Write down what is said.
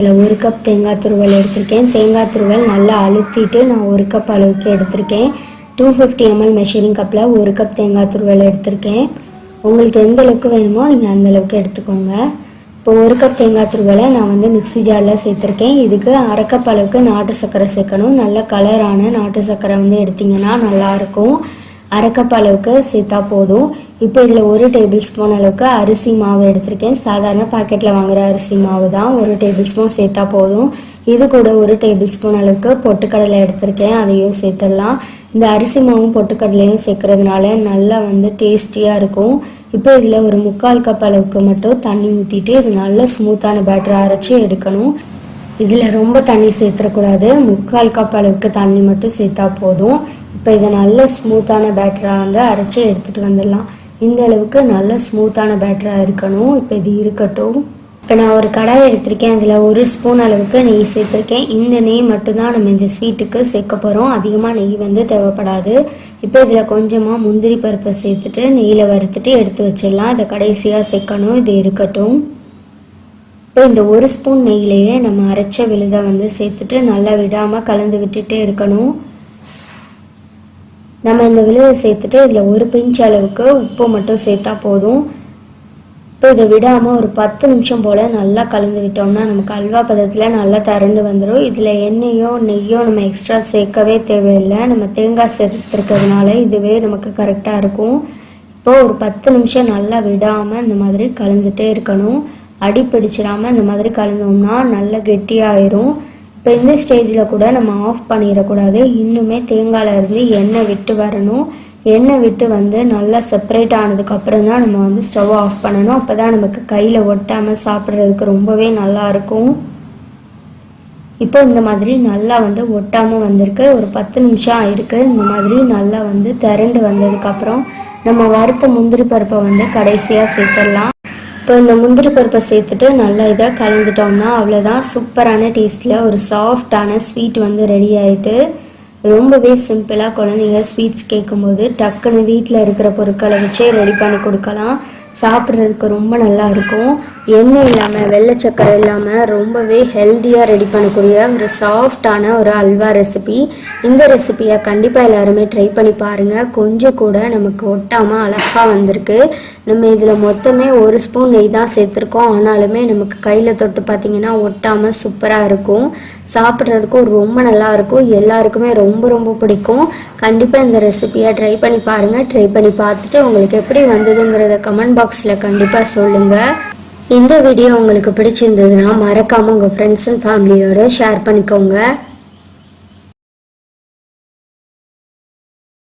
இதில் ஒரு கப் தேங்காய் துருவல் எடுத்திருக்கேன். தேங்காய் துருவல் நல்லா அழுத்திட்டு நான் ஒரு கப் அளவுக்கு எடுத்திருக்கேன். டூ ஃபிஃப்டி எம்எல் மெஷரிங் கப்பில் ஒரு கப் தேங்காய் துருவல் எடுத்திருக்கேன். உங்களுக்கு எந்த அளவுக்கு வேணுமோ நீங்கள் அந்த அளவுக்கு எடுத்துக்கோங்க. இப்போ ஒரு கப் தேங்காய் துருவலை நான் வந்து மிக்ஸி ஜாரில் சேர்த்துருக்கேன். இதுக்கு அரை கப் அளவுக்கு நாட்டு சர்க்கரை சேர்க்கணும். நல்ல கலரான நாட்டு சர்க்கரை வந்து எடுத்திங்கன்னா நல்லாயிருக்கும் அரைக்கப் அளவுக்கு சேர்த்தா போதும். இப்போ இதில் ஒரு டேபிள் ஸ்பூன் அளவுக்கு அரிசி மாவு எடுத்திருக்கேன். சாதாரண பாக்கெட்டில் வாங்குற அரிசி மாவு தான். ஒரு டேபிள் ஸ்பூன் சேர்த்தா போதும். இது கூட ஒரு டேபிள் ஸ்பூன் அளவுக்கு பொட்டுக்கடலை எடுத்திருக்கேன். அதையும் சேர்த்துடலாம். இந்த அரிசி மாவும் பொட்டுக்கடலையும் சேர்க்கறதுனால நல்லா வந்து டேஸ்டியாக இருக்கும். இப்போ இதில் ஒரு முக்கால் கப் அளவுக்கு மட்டும் தண்ணி ஊற்றிட்டு இது நல்ல ஸ்மூத்தான பேட்டரை அரைச்சி எடுக்கணும். இதில் ரொம்ப தண்ணி சேர்த்துடக்கூடாது. முக்கால் கப் அளவுக்கு தண்ணி மட்டும் சேர்த்தா போதும். இப்போ இதை நல்ல ஸ்மூத்தான பேட்டராக வந்து அரைச்சி எடுத்துகிட்டு வந்துடலாம். இந்த அளவுக்கு நல்ல ஸ்மூத்தான பேட்டராக இருக்கணும். இப்போ இது இருக்கட்டும். இப்போ நான் ஒரு கடாய் எடுத்திருக்கேன். அதில் ஒரு ஸ்பூன் அளவுக்கு நெய் சேர்த்துருக்கேன். இந்த நெய் மட்டும்தான் நம்ம இந்த ஸ்வீட்டுக்கு சேர்க்க போகிறோம் அதிகமாக நெய் வந்து தேவைப்படாது. இப்போ இதில் கொஞ்சமாக முந்திரி பருப்பை சேர்த்துட்டு நெய்யில் வறுத்துட்டு எடுத்து வச்சிடலாம். இதை கடைசியாக சேர்க்கணும். இது இருக்கட்டும். இப்போ இந்த ஒரு ஸ்பூன் நெய்யிலையே நம்ம அரைச்ச விழுதை வந்து சேர்த்துட்டு நல்லா விடாமல் கலந்து விட்டுட்டே இருக்கணும். நம்ம இந்த விழுதை சேர்த்துட்டு இதில் ஒரு பிஞ்ச் அளவுக்கு உப்பு மட்டும் சேர்த்தா போதும். இப்போ இதை விடாமல் ஒரு பத்து நிமிஷம் போல் நல்லா கலந்து விட்டோம்னா நமக்கு அல்வா பதத்தில் நல்லா தரண்டு வந்துடும் இதில் எண்ணெயோ நெய்யோ நம்ம எக்ஸ்ட்ரா சேர்க்கவே தேவையில்லை. நம்ம தேங்காய் சேர்த்துருக்கிறதுனால இதுவே நமக்கு கரெக்டாக இருக்கும். இப்போது ஒரு பத்து நிமிஷம் நல்லா விடாமல் இந்த மாதிரி கலந்துகிட்டே இருக்கணும். அடி பிடிச்சிடாமல் இந்த மாதிரி கலந்தோம்னா நல்லா கெட்டியாயிரும். இப்போ இந்த ஸ்டேஜில் கூட நம்ம ஆஃப் பண்ணிடக்கூடாது. இன்னுமே தேங்காயில் இருந்து எண்ணெய் விட்டு வரணும். எண்ணெய் விட்டு வந்து நல்லா செப்பரேட் ஆனதுக்கப்புறம் தான் நம்ம வந்து ஸ்டவ் ஆஃப் பண்ணணும். அப்போ தான் நமக்கு கையில் ஒட்டாமல் சாப்பிட்றதுக்கு ரொம்பவே நல்லா இருக்கும். இப்போ இந்த மாதிரி நல்லா வந்து ஒட்டாமல் வந்திருக்கு. ஒரு பத்து நிமிஷம் ஆயிருக்கு. இந்த மாதிரி நல்லா வந்து திரண்டு வந்ததுக்கப்புறம் நம்ம வறுத்த முந்திரி பருப்பை வந்து கடைசியாக சேர்த்துடலாம். இப்போ இந்த முந்திரி பருப்பை சேர்த்துட்டு நல்லா இதாக கலந்துட்டோம்னா அவ்வளோதான் சூப்பரான டேஸ்ட்டில் ஒரு சாஃப்டான ஸ்வீட் வந்து ரெடி ஆகிட்டு ரொம்பவே சிம்பிளாக குழந்தைங்க ஸ்வீட்ஸ் கேட்கும்போது டக்குன்னு வீட்டில் இருக்கிற பொருட்களை வச்சே ரெடி பண்ணி கொடுக்கலாம். சாப்பிட்றதுக்கு ரொம்ப நல்லா இருக்கும் எண்ணெய் இல்லாமல் வெள்ளை சக்கரை இல்லாமல் ரொம்பவே ஹெல்த்தியாக ரெடி பண்ணக்கூடிய ஒரு சாஃப்டான ஒரு அல்வா ரெசிபி இந்த ரெசிபியை கண்டிப்பாக எல்லாருமே ட்ரை பண்ணி பாருங்கள் கொஞ்சம் கூட நமக்கு ஒட்டாமல் அழகாக வந்திருக்கு. நம்ம இதில் மொத்தமே ஒரு ஸ்பூன் நெய் தான் சேர்த்துருக்கோம். ஆனாலுமே நமக்கு கையில் தொட்டு பார்த்தீங்கன்னா ஒட்டாமல் சூப்பராக இருக்கும். சாப்பிட்றதுக்கும் ரொம்ப நல்லா இருக்கும் எல்லாருக்குமே ரொம்ப ரொம்ப பிடிக்கும். கண்டிப்பாக இந்த ரெசிபியை ட்ரை பண்ணி பாருங்கள் ட்ரை பண்ணி பார்த்துட்டு உங்களுக்கு எப்படி வந்ததுங்கிறத கமெண்ட் பாக்ஸில் கண்டிப்பாக சொல்லுங்கள் இந்த வீடியோ உங்களுக்கு பிடிச்சிருந்ததுன்னா மறக்காமல் உங்கள் ஃப்ரெண்ட்ஸ் அண்ட் ஃபேமிலியோட ஷேர் பண்ணிக்கோங்க.